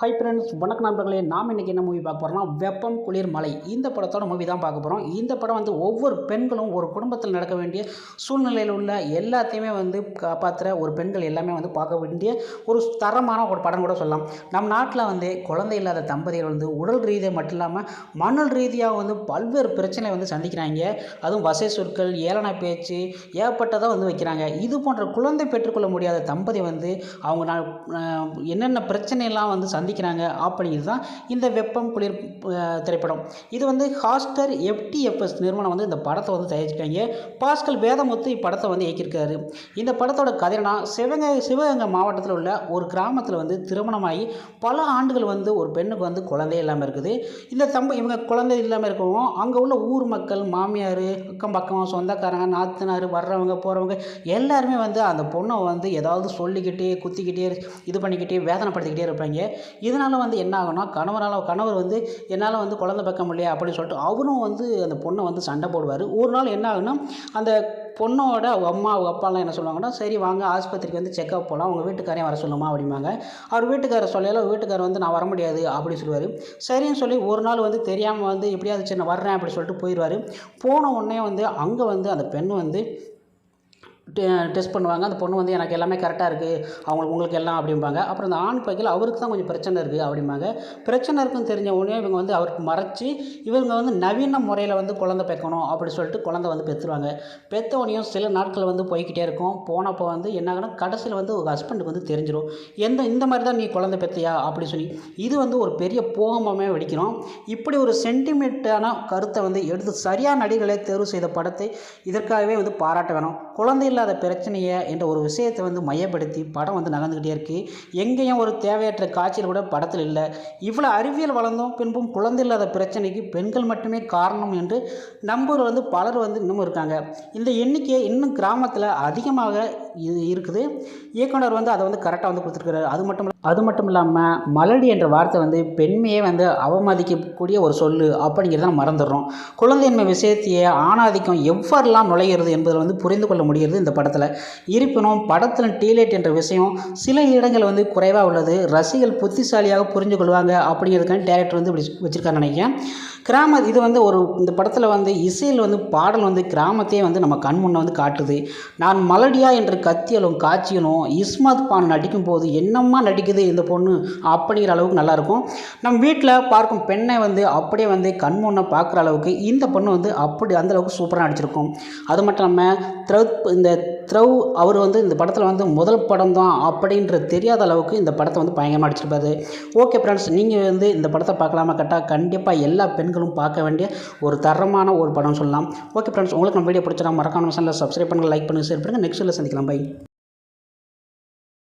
Hi friends வணக்க நண்பர்களே நாம் இன்றைக்கி என்ன மூவி பார்க்க போகிறோம்னா வெப்பம் குளிர் மலை இந்த படத்தோட மூவி தான் பார்க்க போகிறோம் இந்த படம் வந்து ஒவ்வொரு பெண்களும் ஒரு குடும்பத்தில் நடக்க வேண்டிய சூழ்நிலையில் உள்ள எல்லாத்தையுமே வந்து காப்பாற்றுற ஒரு பெண்கள் எல்லாமே வந்து பார்க்க வேண்டிய ஒரு தரமான ஒரு படம் கூட சொல்லலாம். நம் நாட்டில் வந்து குழந்தை இல்லாத தம்பதிகள் வந்து உடல் ரீதியாக மட்டும் இல்லாமல் மணல் ரீதியாக வந்து பல்வேறு பிரச்சனை வந்து சந்திக்கிறாங்க. அதுவும் வசை சொற்கள் ஏளன பேச்சு ஏகப்பட்டதாக வந்து வைக்கிறாங்க. இது போன்ற குழந்தை பெற்றுக்கொள்ள முடியாத தம்பதி வந்து அவங்க என்னென்ன பிரச்சனையெல்லாம் வந்து சந்தி சந்திக்கிறாங்க அப்படிங்கிறது தான் இந்த வெப்பம் குளிர் திரைப்படம். இது வந்து ஹாஸ்டர் எஃப்டிஎஃப்எஸ் நிறுவனம் வந்து இந்த படத்தை வந்து தயாரிச்சிருக்காங்க. பாஸ்கல் வேதமுத்து இப்படத்தை வந்து இயக்கியிருக்காரு. இந்த படத்தோட கதைனா சிவகங்கை சிவகங்கை மாவட்டத்தில் உள்ள ஒரு கிராமத்தில் வந்து திருமணமாகி பல ஆண்டுகள் வந்து ஒரு பெண்ணுக்கு வந்து குழந்தை இல்லாமல் இருக்குது. இந்த தம்ப இவங்க குழந்தை இல்லாமல் இருக்கவும் அங்கே உள்ள ஊர் மக்கள் மாமியார் அக்கம் பக்கம் சொந்தக்காரங்க நாத்தனார் வர்றவங்க போகிறவங்க எல்லாருமே வந்து அந்த பொண்ணை வந்து ஏதாவது சொல்லிக்கிட்டே குத்திக்கிட்டே இது பண்ணிக்கிட்டே வேதனைப்படுத்திக்கிட்டே இருப்பாங்க. இதனால் வந்து என்ன ஆகும்னா கணவரால் கணவர் வந்து என்னால் வந்து குழந்தை பக்க முடியல அப்படின்னு சொல்லிட்டு அவரும் வந்து அந்த பொண்ணை வந்து சண்டை போடுவார். ஒரு நாள் என்ன ஆகுன்னா அந்த பொண்ணோட அவங்க அம்மா அவங்க அப்பாலாம் என்ன சொல்லுவாங்கன்னா சரி வாங்க ஆஸ்பத்திரிக்கு வந்து செக்அப் போகலாம் உங்கள் வீட்டுக்காரையும் வர சொல்லுமா அப்படிம்பாங்க. அவர் வீட்டுக்காரர் சொல்லல வீட்டுக்காரர் வந்து நான் வர முடியாது அப்படின்னு சொல்லுவார். சரின்னு சொல்லி ஒரு நாள் வந்து தெரியாமல் வந்து எப்படியாவது சரி நான் வர்றேன் அப்படி சொல்லிட்டு போயிடுவார். போன உடனே வந்து அங்கே வந்து அந்த பெண் வந்து டெஸ்ட் பண்ணுவாங்க. அந்த பொண்ணு வந்து எனக்கு எல்லாமே கரெக்டாக இருக்குது அவங்களுக்கு உங்களுக்கு எல்லாம் அப்படிம்பாங்க. அப்புறம் அந்த ஆண் பைக்கில் அவருக்கு தான் கொஞ்சம் பிரச்சனை இருக்குது அப்படிம்பாங்க. பிரச்சனை இருக்குன்னு தெரிஞ்ச உடனே இவங்க வந்து அவருக்கு மறைச்சி இவங்க வந்து நவீன முறையில் வந்து குழந்தை பெக்கணும் அப்படி சொல்லிட்டு குழந்தை வந்து பெற்றுருவாங்க பெற்ற சில நாட்கள் வந்து போய்கிட்டே இருக்கும். போனப்போ வந்து என்ன கடைசியில் வந்து உங்கள் ஹஸ்பண்டுக்கு வந்து தெரிஞ்சிடும் எந்த இந்த மாதிரி தான் நீ குழந்தை பெற்றியா அப்படி சொல்லி. இது வந்து ஒரு பெரிய போகமே வெடிக்கிறோம். இப்படி ஒரு சென்டிமெண்ட்டான கருத்தை வந்து எடுத்து சரியான நடிகளை தேர்வு செய்த படத்தை இதற்காகவே வந்து பாராட்ட வேணும். குழந்தை இல்லாத பிரச்சனையை என்ற ஒரு விஷயத்தை வந்து மையப்படுத்தி படம் வந்து நகர்ந்துக்கிட்டே இருக்குது எங்கேயும் ஒரு தேவையற்ற காட்சியில் கூட படத்தில் இல்லை. இவ்வளோ அறிவியல் வளர்ந்தும் பின்பும் குழந்தை இல்லாத பிரச்சனைக்கு பெண்கள் மட்டுமே காரணம் என்று நம்புவர் வந்து பலர் வந்து இன்னமும் இருக்காங்க. இந்த எண்ணிக்கை இன்னும் கிராமத்தில் அதிகமாக இது இருக்குது. இயக்குனர் வந்து அதை வந்து கரெக்டாக வந்து கொடுத்துருக்காரு. அது மட்டும் அது மட்டும் இல்லாமல் மலடி என்ற வார்த்தை வந்து பெண்மையே வந்து அவமதிக்கக்கூடிய ஒரு சொல் அப்படிங்கிறத நம்ம மறந்துடுறோம். குழந்தையின்மை விஷயத்தையே ஆணாதிக்கம் எவ்வாறெல்லாம் நுழைகிறது என்பதில் வந்து புரிந்து கொள்ள முடிகிறது இந்த படத்தில். இருப்பினும் படத்தில் டீலேட் என்ற விஷயம் சில இடங்கள் வந்து குறைவாக உள்ளது. ரசிகர்கள் புத்திசாலியாக புரிஞ்சு கொள்வாங்க அப்படிங்கிறதுக்கான டேரக்டர் வந்து இப்படி வச்சுருக்காரு நினைக்கிறேன். கிராம இது வந்து ஒரு இந்த படத்தில் வந்து இசையில் வந்து பாடல் வந்து கிராமத்தையே வந்து நம்ம கண் முன்னே வந்து காட்டுது. நான் மலடியா என்று கத்தியலும் காட்சியலும் இஸ்மாத் பான் நடிக்கும் போது என்னம்மா நடிக்குது இந்த பொண்ணு அப்படிங்கிற அளவுக்கு நல்லாயிருக்கும் நம்ம வீட்டில் பார்க்கும் பெண்ணை வந்து அப்படியே வந்து கண் முன்னே பார்க்குற அளவுக்கு இந்த பொண்ணு வந்து அப்படி அந்த அளவுக்கு சூப்பராக நடிச்சிருக்கும். அது மட்டும் இல்லாமல் த்ரவ் இந்த த்ரௌ அவர் வந்து இந்த படத்தில் வந்து முதல் படம் தான் அப்படின்ற தெரியாத அளவுக்கு இந்த படத்தை வந்து பயங்கரமாக நடிச்சிருப்பாரு. ஓகே ஃப்ரெண்ட்ஸ் நீங்கள் வந்து இந்த படத்தை பார்க்கலாமா கரெக்டாக கண்டிப்பாக எல்லா பெண்களும் பார்க்க வேண்டிய ஒரு தரமான ஒரு படம் சொல்லலாம். ஓகே ஃப்ரெண்ட்ஸ் உங்களுக்கு நம்ம வீடியோ பிடிச்சா மறக்காம சேனலில் சப்ஸ்கிரைப் பண்ணுங்கள் லைக் பண்ணுங்கள் ஷேர் பண்ணுங்கள் நெக்ஸ்ட் சந்திக்கலாம். பை